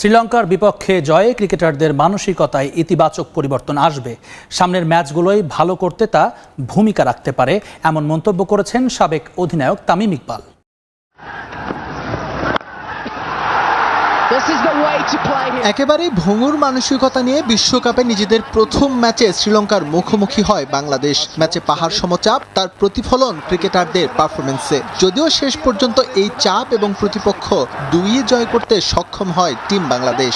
শ্রীলঙ্কার বিপক্ষে জয়ে ক্রিকেটারদের মানসিকতায় ইতিবাচক পরিবর্তন আসবে। সামনের ম্যাচগুলোই ভালো করতে তা ভূমিকা রাখতে পারে, এমন মন্তব্য করেছেন সাবেক অধিনায়ক তামিম ইকবাল। একেবারেই ভঙ্গুর মানসিকতা নিয়ে বিশ্বকাপে নিজেদের প্রথম ম্যাচে শ্রীলঙ্কার মুখোমুখি হয় বাংলাদেশ। ম্যাচে পাহাড় সমচাপ তার প্রতিফলন ক্রিকেটারদের পারফরমেন্সে যদিও শেষ পর্যন্ত এই চাপ এবং প্রতিপক্ষ দুইয়ে জয় করতে সক্ষম হয় টিম বাংলাদেশ.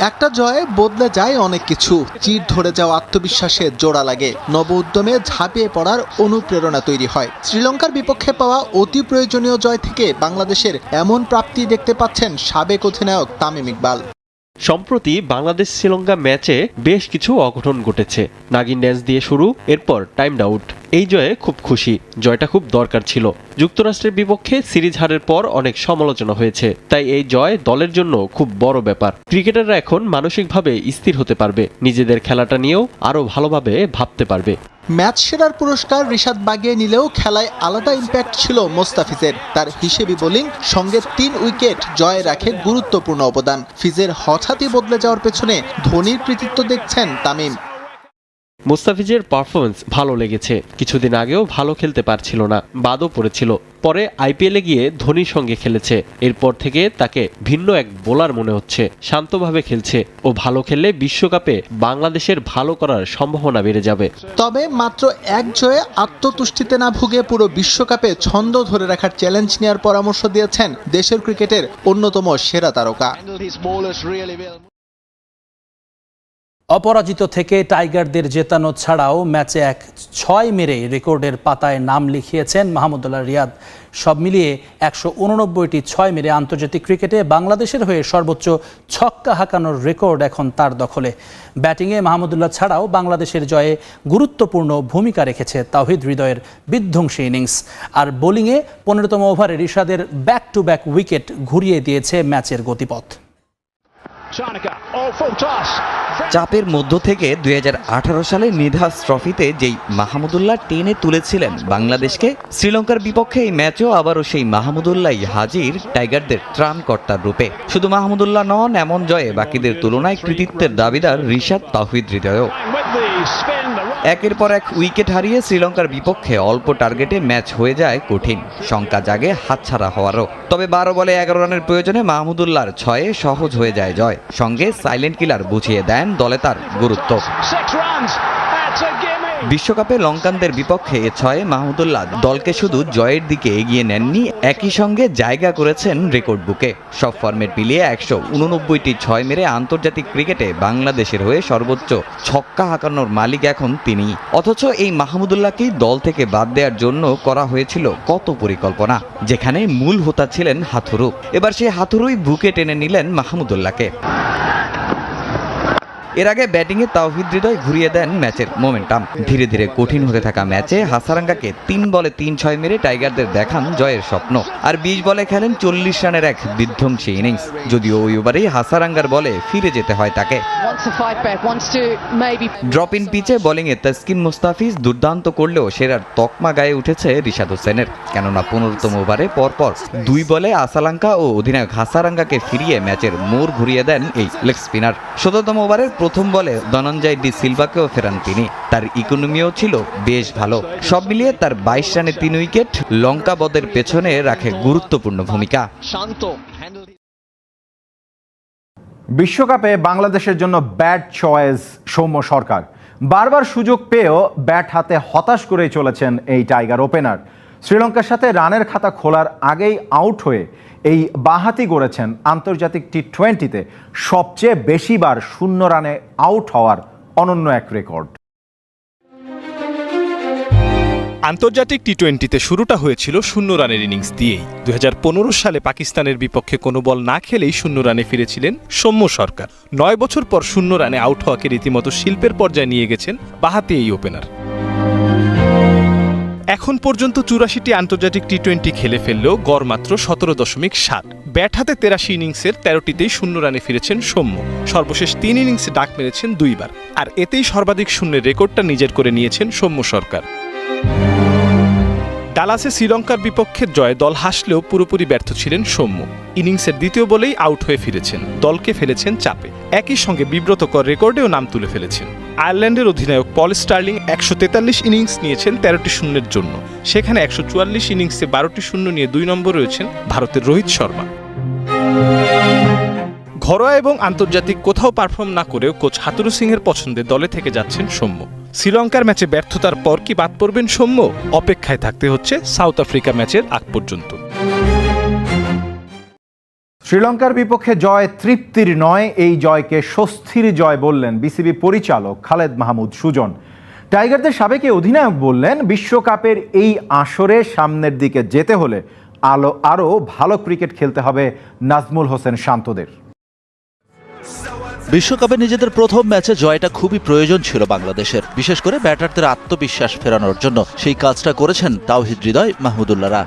একটা জয়ে বদলে যায় অনেক কিছু। চির ধরে যাওয়া আত্মবিশ্বাসের জোড়া লাগে। নব উদ্যমে ঝাঁপিয়ে পড়ার অনুপ্রেরণা তৈরি হয়। শ্রীলঙ্কার বিপক্ষে পাওয়া অতি প্রয়োজনীয় জয় থেকে বাংলাদেশের এমন প্রাপ্তি দেখতে পাচ্ছেন সাবেক অধিনায়ক তামিম ইকবাল। সম্প্রতি বাংলাদেশ শ্রীলঙ্কা ম্যাচে বেশ কিছু অঘটন ঘটেছে। নাগিন ড্যান্স দিয়ে শুরু, এরপর টাইম আউট। এই জয়ে খুব খুশি, জয়টা খুব দরকার ছিল। যুক্তরাষ্ট্রের বিপক্ষে সিরিজ হারের পর অনেক সমালোচনা হয়েছে, তাই এই জয় দলের জন্য খুব বড় ব্যাপার। ক্রিকেটাররা এখন মানসিকভাবে স্থির হতে পারবে, নিজেদের খেলাটা নিয়েও আরও ভালোভাবে ভাবতে পারবে। ম্যাচ সেরার পুরস্কার রিশাদ বাগিয়ে নিলেও খেলায় আলাদা ইম্প্যাক্ট ছিল মোস্তাফিজের। তার হিসেবি বোলিং সঙ্গে তিন উইকেট জয় রাখে গুরুত্বপূর্ণ অবদান। ফিজের হঠাৎই বদলে যাওয়ার পেছনে ধোনির কৃতিত্ব দেখছেন তামিম। মুস্তাফিজের পারফরমেন্স ভালো লেগেছে। কিছুদিন আগেও ভালো খেলতে পারছিল না বাদও পড়েছিল। পরে আইপিএলে গিয়ে ধোনির সঙ্গে খেলেছে। এরপর থেকে তাকে ভিন্ন এক বোলার মনে হচ্ছে। শান্তভাবে খেলছে ও ভালো খেললে বিশ্বকাপে বাংলাদেশের ভালো করার সম্ভাবনা বেড়ে যাবে। তবে মাত্র এক জয়ে আত্মতুষ্টিতে না ভুগে পুরো বিশ্বকাপে ছন্দ ধরে রাখার চ্যালেঞ্জ নেওয়ার পরামর্শ দিয়েছেন দেশের ক্রিকেটের অন্যতম সেরা তারকা। অপরাজিত থেকে টাইগারদের জেতানো ছাড়াও ম্যাচে এক ছয় মেরে রেকর্ডের পাতায় নাম লিখিয়েছেন মাহমুদুল্লাহ রিয়াদ। সব মিলিয়ে একশো উননব্বইটি ছয় মেরে আন্তর্জাতিক ক্রিকেটে বাংলাদেশের হয়ে সর্বোচ্চ ছক্কা হাঁকানোর রেকর্ড এখন তার দখলে। ব্যাটিংয়ে মাহমুদুল্লাহ ছাড়াও বাংলাদেশের জয়ে গুরুত্বপূর্ণ ভূমিকা রেখেছে তাওহিদ হৃদয়ের বিধ্বংসী ইনিংস। আর বোলিংয়ে পনেরোতম ওভারে রিশাদের ব্যাক টু ব্যাক উইকেট ঘুরিয়ে দিয়েছে ম্যাচের গতিপথ। চাপের মধ্য থেকে দুই হাজার আঠারো সালে নিধাস ট্রফিতে যেই মাহমুদুল্লাহ টেনে তুলেছিলেন বাংলাদেশকে, শ্রীলঙ্কার বিপক্ষে এই ম্যাচও আবারও সেই মাহমুদুল্লাহ হাজির টাইগারদের ত্রাণকর্তার রূপে। শুধু মাহমুদুল্লাহ নন, এমন জয়ে বাকিদের তুলনায় কৃতিত্বের দাবিদার রিশাদ তাহিদ হৃদয়ও। একের পর এক উইকেট হারিয়ে শ্রীলঙ্কার বিপক্ষে অল্প টার্গেটে ম্যাচ হয়ে যায় কঠিন। শঙ্কা জাগে হাতছাড়া হওয়ারও। তবে বারো বলে এগারো রানের প্রয়োজনে মাহমুদুল্লাহর ছয়ে সহজ হয়ে যায় জয়। সঙ্গে সাইলেন্ট কিলার বুঝিয়ে দেন দলে তার গুরুত্ব। বিশ্বকাপে লঙ্কানদের বিপক্ষে ছয়ে মাহমুদুল্লাহ দলকে শুধু জয়ের দিকে এগিয়ে নেননি, একই সঙ্গে জায়গা করেছেন রেকর্ড বুকে। সব ফর্মেট মিলিয়ে একশো উননব্বইটি ছয় মেরে আন্তর্জাতিক ক্রিকেটে বাংলাদেশের হয়ে সর্বোচ্চ ছক্কা হাঁকানোর মালিক এখন তিনি। অথচ এই মাহমুদুল্লাহকেই দল থেকে বাদ দেওয়ার জন্য করা হয়েছিল কত পরিকল্পনা, যেখানে মূল হোতা ছিলেন হাথুরু। এবার সেই হাথুরুই বুকে টেনে নিলেন মাহমুদুল্লাহকে। এর আগে ব্যাটিংয়ে তাওহিদ হৃদয় ঘুরিয়ে দেন ম্যাচের মোমেন্টাম। ধীরে ধীরে কঠিন হতে থাকা ম্যাচে হাসারাঙ্গাকে তিন বলে তিন ছয় মেরে টাইগারদের দেখান জয়ের স্বপ্ন। আর বিশ বলে খেলেন চল্লিশ রানের এক বিধ্বংসী ইনিংস। যদিও ওই ওভারেই হাসারাঙ্গার বলে ফিরে যেতে হয় তাকে। ড্রপ ইন পিচে বোলিংয়ে তাসকিন মুস্তাফিজ দুর্দান্ত করলেও সেরার তকমা গায়ে উঠেছে রিশাদ হোসেনের। কেননা পনেরোতম ওভারে পরপর দুই বলে আসালাঙ্কা ও অধিনায়ক হাসারাঙ্গাকে ফিরিয়ে ম্যাচের মোড় ঘুরিয়ে দেন এই লেগ স্পিনার। শততম ওভারের প্রথম বলে ধনঞ্জয় ডি সিলভাকেও ফেরান তিনি। তার ইকোনমিও ছিল বেশ ভালো। সব মিলিয়ে তার বাইশ রানে তিন উইকেট লঙ্কা বদের পেছনে রাখে গুরুত্বপূর্ণ ভূমিকা। বিশ্বকাপে বাংলাদেশের জন্য ব্যাট চয়েস সৌম্য সরকার। বারবার সুযোগ পেয়েও ব্যাট হাতে হতাশ করেই চলেছেন এই টাইগার ওপেনার। শ্রীলঙ্কার সাথে রানের খাতা খোলার আগেই আউট হয়ে এই বাহাতি গড়েছেন আন্তর্জাতিক টি টোয়েন্টিতে সবচেয়ে বেশিবার শূন্য রানে আউট হওয়ার অনন্য এক রেকর্ড। আন্তর্জাতিক টি টোয়েন্টিতে শুরুটা হয়েছিল শূন্য রানের ইনিংস দিয়েই। দুই হাজার পনেরো সালে পাকিস্তানের বিপক্ষে কোনো বল না খেলেই শূন্য রানে ফিরেছিলেন সৌম্য সরকার। নয় বছর পর শূন্য রানে আউট হওয়াকে রীতিমতো শিল্পের পর্যায়ে নিয়ে গেছেন বাহাতি এই ওপেনার। এখন পর্যন্ত চুরাশিটি আন্তর্জাতিক টি টোয়েন্টি খেলে ফেললেও গড় মাত্র সতেরো দশমিক সাত। ব্যাট হাতে তেরাশি ইনিংসের তেরোটিতেই শূন্য রানে ফিরেছেন সৌম্য। সর্বশেষ তিন ইনিংসে ডাক মেরেছেন দুইবার। আর এতেই সর্বাধিক শূন্যের রেকর্ডটা নিজের করে নিয়েছেন সৌম্য সরকার। ডালাসে শ্রীলঙ্কার বিপক্ষে জয় দল হাসলেও পুরোপুরি ব্যর্থ ছিলেন সৌম্য। ইনিংসের দ্বিতীয় বলেই আউট হয়ে ফিরেছেন। দলকে ফেলেছেন চাপে। একই সঙ্গে বিব্রতকর রেকর্ডেও নাম তুলে ফেলেছেন। আয়ারল্যান্ডের অধিনায়ক পল স্টার্লিং একশো তেতাল্লিশ ইনিংস নিয়েছেন তেরোটি শূন্যের জন্য। সেখানে একশো চুয়াল্লিশ ইনিংসে বারোটি শূন্য নিয়ে দুই নম্বর রয়েছেন ভারতের রোহিত শর্মা। ঘরোয়া এবং আন্তর্জাতিক কোথাও পারফর্ম না করেও কোচ হাতুরু সিংহের পছন্দে দলে থেকে যাচ্ছেন সৌম্য। শ্রীলঙ্কার ম্যাচে ব্যর্থতার পর কি বাদ পড়বেন সৌম্য? অপেক্ষায় থাকতে হচ্ছে সাউথ আফ্রিকা ম্যাচের আগ পর্যন্ত। শ্রীলঙ্কার বিপক্ষে জয় তৃপ্তির নয়, এই জয়কে স্বস্তির জয় বললেন বিসিবি পরিচালক খালেদ মাহমুদ সুজন। টাইগারদের সাবেক অধিনায়ক বললেন, বিশ্বকাপের এই আসরে সামনের দিকে যেতে হলে আলো আরও ভালো ক্রিকেট খেলতে হবে নাজমুল হোসেন শান্তদের। বিশ্বকাপে নিজেদের প্রথম ম্যাচে জয়টা খুবই প্রয়োজন ছিল বাংলাদেশের। বিশেষ করে ব্যাটারদের আত্মবিশ্বাস ফেরানোর জন্য। সেই কাজটা করেছেন তাওহিদ হৃদয় মাহমুদুল্লাহরা।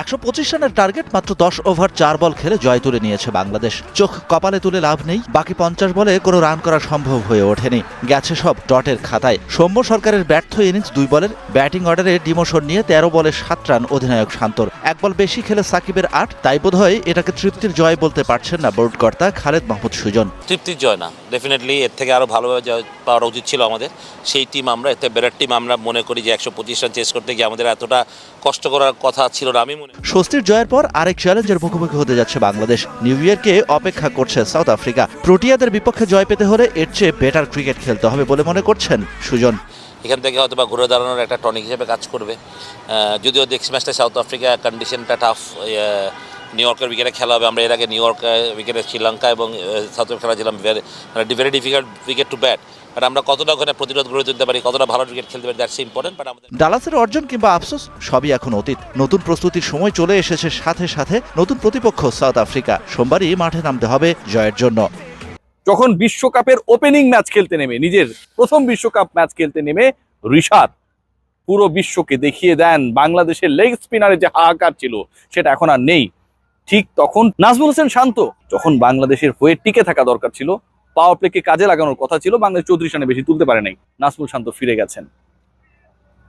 একশো পঁচিশ রানের টার্গেট মাত্র দশ ওভার চার বল খেলে জয় তুলে নিয়েছে বাংলাদেশ। চোখ কপালে তুলে লাভ নেই, বাকি পঞ্চাশ বলে কোনো রান করা সম্ভব হয়ে ওঠেনি। গেছে সব ডটের খাতায়। সৌম্য সরকারের ব্যর্থ ইনিংস দুই বলের ব্যাটিং অর্ডারে ডিমোশন নিয়ে তেরো বলে সাত রান অধিনায়ক শান্তর। এক বল বেশি খেলে সাকিবের আট, তাই বোধ হয় এটাকে তৃপ্তির জয় বলতে পারছেন না বোর্ড কর্তা খালেদ মাহমুদ সুজন। তৃপ্তির জয় না। ডেফিনেটলি এর থেকে আরও ভালোভাবে জয় পাওয়ার উচিত ছিল আমাদের। সেই টিম আমরা, এতে বেটার টিম আমরা মনে করি যে একশো পঁচিশ রান চেস করতে গিয়ে আমাদের এতটা কষ্ট করার কথা ছিল না। আমি স্বস্তির জয়ের পর আরেক চ্যালেঞ্জের মুখোমুখি হতে যাচ্ছে বাংলাদেশ। নিউ ইয়ারকে অপেক্ষা করছে সাউথ আফ্রিকা। প্রোটিয়াদের বিপক্ষে জয় পেতে হলে এর চেয়ে বেটার ক্রিকেট খেলতে হবে বলে মনে করছেন সুজন। এখান থেকে হয়তো বা ঘুরে দাঁড়ানোর একটা টনিক হিসেবে কাজ করবে। যদিও নেক্সট ম্যাচটা সাউথ আফ্রিকা কন্ডিশনটা টাফ নিউ ইয়র্কের উইকেটে খেলা হবে। আমরা এর আগে নিউ ইয়র্ক উইকেটে শ্রীলঙ্কা এবং সাউথ আফ্রিকা খেলেছিলাম। মানে very difficult wicket to bat but আমরা কতটা ওখানে প্রতিরোধ গড়ে তুলতে পারি কতটা ভালো উইকেট খেলতে পারি দ্যাটস ইম্পর্টেন্ট বাট আমাদের ডালাসের অর্জন কিংবা আফসোস সবই এখন অতীত। নতুন প্রস্তুতির সময় চলে এসেছে সাথে সাথে নতুন প্রতিপক্ষ সাউথ আফ্রিকা। সোমবারই মাঠে নামতে হবে জয়ের জন্য। যখন বিশ্বকাপের ওপেনিং ম্যাচ খেলতে নেমে নিজের প্রথম বিশ্বকাপ ম্যাচ খেলতে নেমে ঋষাদ পুরো বিশ্বকে দেখিয়ে দেন বাংলাদেশের লেগ স্পিনারে যে হাহাকার ছিল সেটা এখন আর নেই। ঠিক তখন নাজমুল হোসেন শান্ত যখন বাংলাদেশের হয়ে টিকে থাকা দরকার ছিল পাওয়ার প্লেকে কাজে লাগানোর কথা ছিল, বাংলাদেশ চৌত্রিশ রানে বেশি তুলতে পারে নাই। নাজমুল শান্ত ফিরে গেছেন।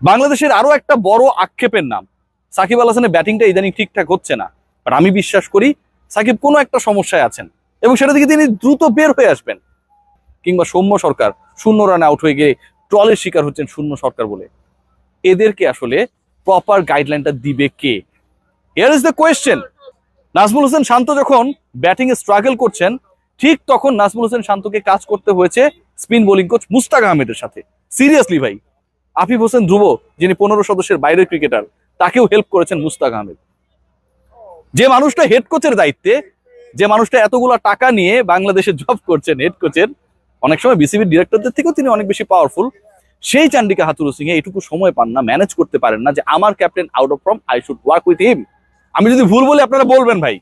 বাংলাদেশের আরও একটা বড় আক্ষেপের নাম, সাকিব আল হাসানের ব্যাটিংটা ইদানিং ঠিকঠাক হচ্ছে না। বাট আমি বিশ্বাস করি, সাকিব কোনো একটা সমস্যায় আছেন এবং সেটা থেকে তিনি দ্রুত বের হয়ে আসবেন। কিংবা সৌম্য সরকার শূন্য রানে আউট হয়ে গিয়ে ট্রলের শিকার হচ্ছেন শূন্য সরকার বলে। এদেরকে আসলে প্রপার গাইডলাইনটা দিবে কে? Here is the question Najmul Hossain Shanto যখন ব্যাটিংয়ে স্ট্রাগল করছেন ঠিক তখন নাজমুল হোসেন শান্তকে কাজ করতে হয়েছে স্পিন বোলিং কোচ মুস্তাক আহমেদের সাথে। সিরিয়াসলি ভাই, আফিফ হোসেন ধ্রুব, যিনি পনেরো সদস্যের বাইরের ক্রিকেটার, তাকেও হেল্প করেছেন মুস্তাক আহমেদ। যে মানুষটা হেড কোচের দায়িত্বে, যে মানুষটা এতগুলো টাকা নিয়ে বাংলাদেশে জব করছেন হেড কোচের অনেক সময় বিসিবির ডিরেক্টরদের থেকেও তিনি অনেক বেশি পাওয়ারফুল সেই চান্ডিকা হাতুরু সিং এটুকু সময় পান না ম্যানেজ করতে পারেন না যে আমার captain out of form I should work with him আমি যদি ভুল বলি আপনারা বলবেন ভাই।